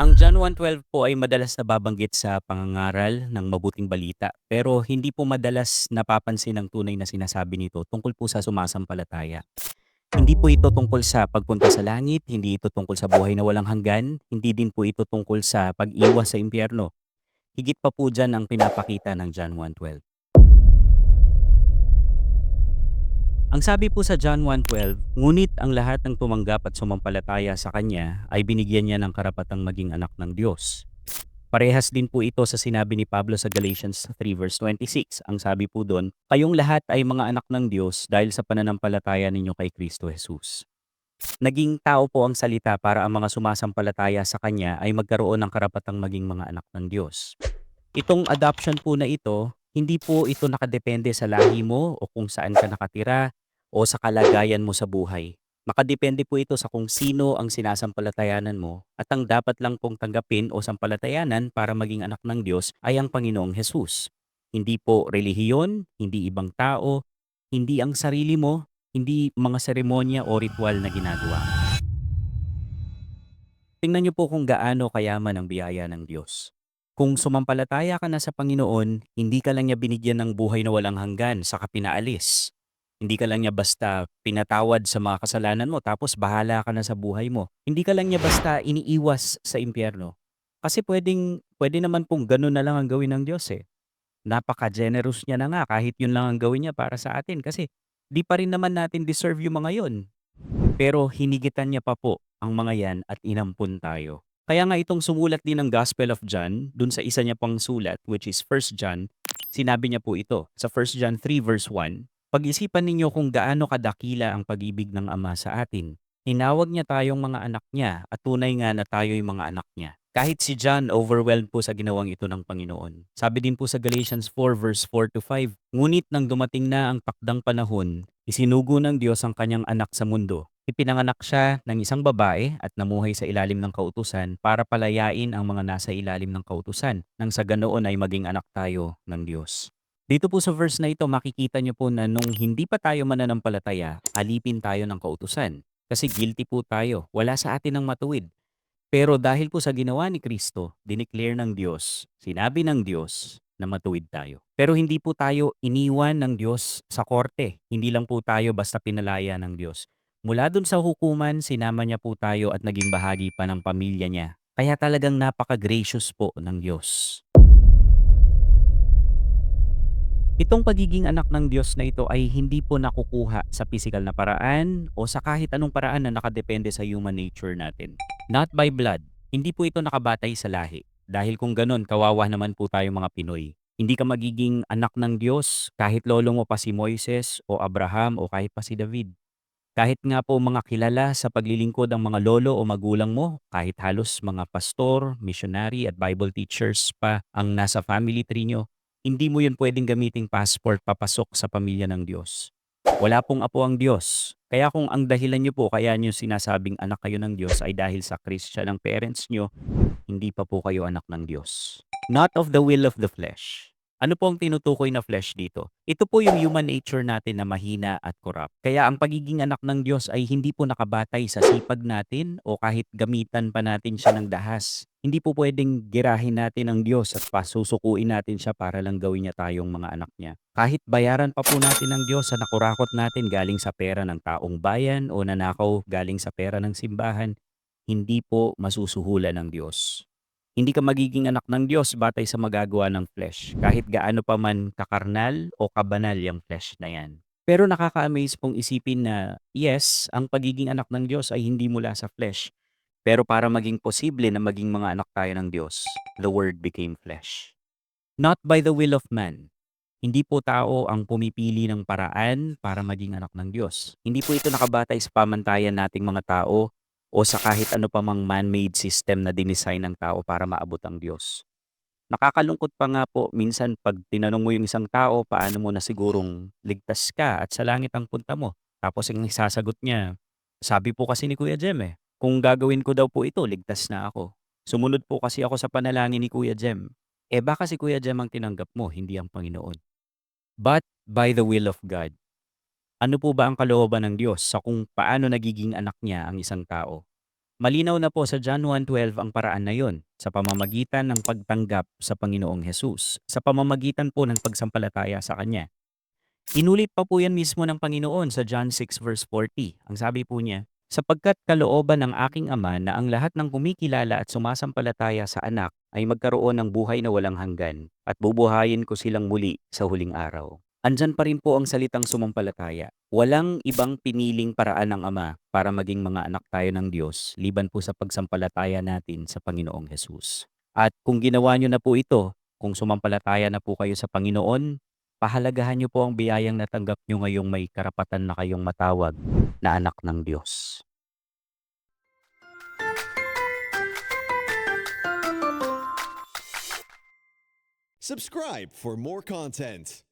Ang John 1:12 po ay madalas nababanggit sa pangangaral ng mabuting balita, pero hindi po madalas napapansin ang tunay na sinasabi nito tungkol po sa sumasampalataya. Hindi po ito tungkol sa pagpunta sa langit, hindi ito tungkol sa buhay na walang hanggan, hindi din po ito tungkol sa pag-iwas sa impyerno. Higit pa po dyan ang pinapakita ng John 1:12. Ang sabi po sa John 1:12, ngunit ang lahat ng tumanggap at sumampalataya sa kanya ay binigyan niya ng karapatang maging anak ng Diyos. Parehas din po ito sa sinabi ni Pablo sa Galatians 3 verse 26. Ang sabi po doon, kayong lahat ay mga anak ng Diyos dahil sa pananampalataya ninyo kay Kristo Jesus. Naging tao po ang salita para ang mga sumasampalataya sa Kanya ay magkaroon ng karapatang maging mga anak ng Diyos. Itong adoption po na ito, hindi po ito nakadepende sa lahi mo o kung saan ka nakatira o sa kalagayan mo sa buhay. Makadepende po ito sa kung sino ang sinasampalatayanan mo at ang dapat lang pong tanggapin o sampalatayanan para maging anak ng Diyos ay ang Panginoong Hesus. Hindi po relihiyon, hindi ibang tao, hindi ang sarili mo, hindi mga seremonya o ritual na ginagawa. Tingnan niyo po kung gaano kayaman ang biyaya ng Diyos. Kung sumampalataya ka na sa Panginoon, hindi ka lang niya binigyan ng buhay na walang hanggan sa kapinaalis. Hindi ka lang niya basta pinatawad sa mga kasalanan mo tapos bahala ka na sa buhay mo. Hindi ka lang niya basta iniiwas sa impyerno. Kasi pwedeng, pwede naman pong ganun na lang ang gawin ng Diyos eh. Napaka-generous niya na nga kahit yun lang ang gawin niya para sa atin kasi di pa rin naman natin deserve yung mga yon. Pero hinigitan niya pa po ang mga yan at inampun tayo. Kaya nga itong sumulat din ng Gospel of John, dun sa isa niya pang sulat, which is 1 John, sinabi niya po ito sa 1 John 3 verse 1, Pag-isipan ninyo kung gaano kadakila ang pag-ibig ng Ama sa atin. Tinawag niya tayong mga anak niya at tunay nga na tayo'y mga anak niya. Kahit si John overwhelmed po sa ginawang ito ng Panginoon. Sabi din po sa Galatians 4 verse 4 to 5, Ngunit nang dumating na ang takdang panahon, isinugo ng Diyos ang kanyang anak sa mundo. Ipinanganak siya ng isang babae at namuhay sa ilalim ng kautusan para palayain ang mga nasa ilalim ng kautusan nang sa ganoon ay maging anak tayo ng Diyos. Dito po sa verse na ito makikita niyo po na nung hindi pa tayo mananampalataya, alipin tayo ng kautusan. Kasi guilty po tayo, wala sa atin ang matuwid. Pero dahil po sa ginawa ni Kristo, dineclare ng Diyos, sinabi ng Diyos na matuwid tayo. Pero hindi po tayo iniwan ng Diyos sa korte. Hindi lang po tayo basta pinalaya ng Diyos. Mula dun sa hukuman, sinama niya po tayo at naging bahagi pa ng pamilya niya. Kaya talagang napaka-gracious po ng Diyos. Itong pagiging anak ng Diyos na ito ay hindi po nakukuha sa physical na paraan o sa kahit anong paraan na nakadepende sa human nature natin. Not by blood. Hindi po ito nakabatay sa lahi. Dahil kung ganun, kawawa naman po tayo mga Pinoy. Hindi ka magiging anak ng Diyos kahit lolo mo pa si Moises o Abraham o kahit pa si David. Kahit nga po mga kilala sa paglilingkod ang mga lolo o magulang mo, kahit halos mga pastor, missionary at Bible teachers pa ang nasa family tree nyo, hindi mo yun pwedeng gamiting passport papasok sa pamilya ng Diyos. Wala pong apo ang Diyos. Kaya kung ang dahilan nyo po kaya nyo sinasabing anak kayo ng Diyos ay dahil sa Christian ng parents nyo, hindi pa po kayo anak ng Diyos. Not of the will of the flesh. Ano po ang tinutukoy na flesh dito? Ito po yung human nature natin na mahina at corrupt. Kaya ang pagiging anak ng Diyos ay hindi po nakabatay sa sipag natin o kahit gamitan pa natin siya ng dahas. Hindi po pwedeng girahin natin ang Diyos at pasusukuin natin siya para lang gawin niya tayong mga anak niya. Kahit bayaran pa po natin ng Diyos sa nakurakot natin galing sa pera ng taong bayan o nanakaw galing sa pera ng simbahan, hindi po masusuhulan ng Diyos. Hindi ka magiging anak ng Diyos batay sa magagawa ng flesh, kahit gaano pa man kakarnal o kabanal yung flesh na yan. Pero nakaka-amaze pong isipin na yes, ang pagiging anak ng Diyos ay hindi mula sa flesh. Pero para maging posible na maging mga anak tayo ng Diyos, the Word became flesh. Not by the will of man. Hindi po tao ang pumipili ng paraan para maging anak ng Diyos. Hindi po ito nakabatay sa pamantayan nating mga tao o sa kahit ano pa mang man-made system na dinesign ng tao para maabot ang Diyos. Nakakalungkot pa nga po minsan pag tinanong mo yung isang tao paano mo na sigurong ligtas ka at sa langit ang punta mo. Tapos ang isasagot niya, sabi po kasi ni Kuya Jem eh, kung gagawin ko daw po ito, ligtas na ako. Sumunod po kasi ako sa panalangin ni Kuya Jem. Eh baka si Kuya Jem ang tinanggap mo, hindi ang Panginoon. But by the will of God, ano po ba ang kalooban ng Diyos sa kung paano nagiging anak niya ang isang tao? Malinaw na po sa John 1.12 ang paraan na yon sa pamamagitan ng pagtanggap sa Panginoong Hesus, sa pamamagitan po ng pagsampalataya sa Kanya. Inulit pa po yan mismo ng Panginoon sa John 6 verse 40. Ang sabi po niya, sapagkat kalooban ng aking Ama na ang lahat ng kumikilala at sumasampalataya sa anak ay magkaroon ng buhay na walang hanggan at bubuhayin ko silang muli sa huling araw. Andyan pa rin po ang salitang sumampalataya. Walang ibang piniling paraan ng Ama para maging mga anak tayo ng Diyos liban po sa pagsampalataya natin sa Panginoong Hesus. At kung ginawa nyo na po ito, kung sumampalataya na po kayo sa Panginoon, pahalagahan nyo po ang biyayang natanggap nyo ngayong may karapatan na kayong matawag na anak ng Diyos. Subscribe for more content.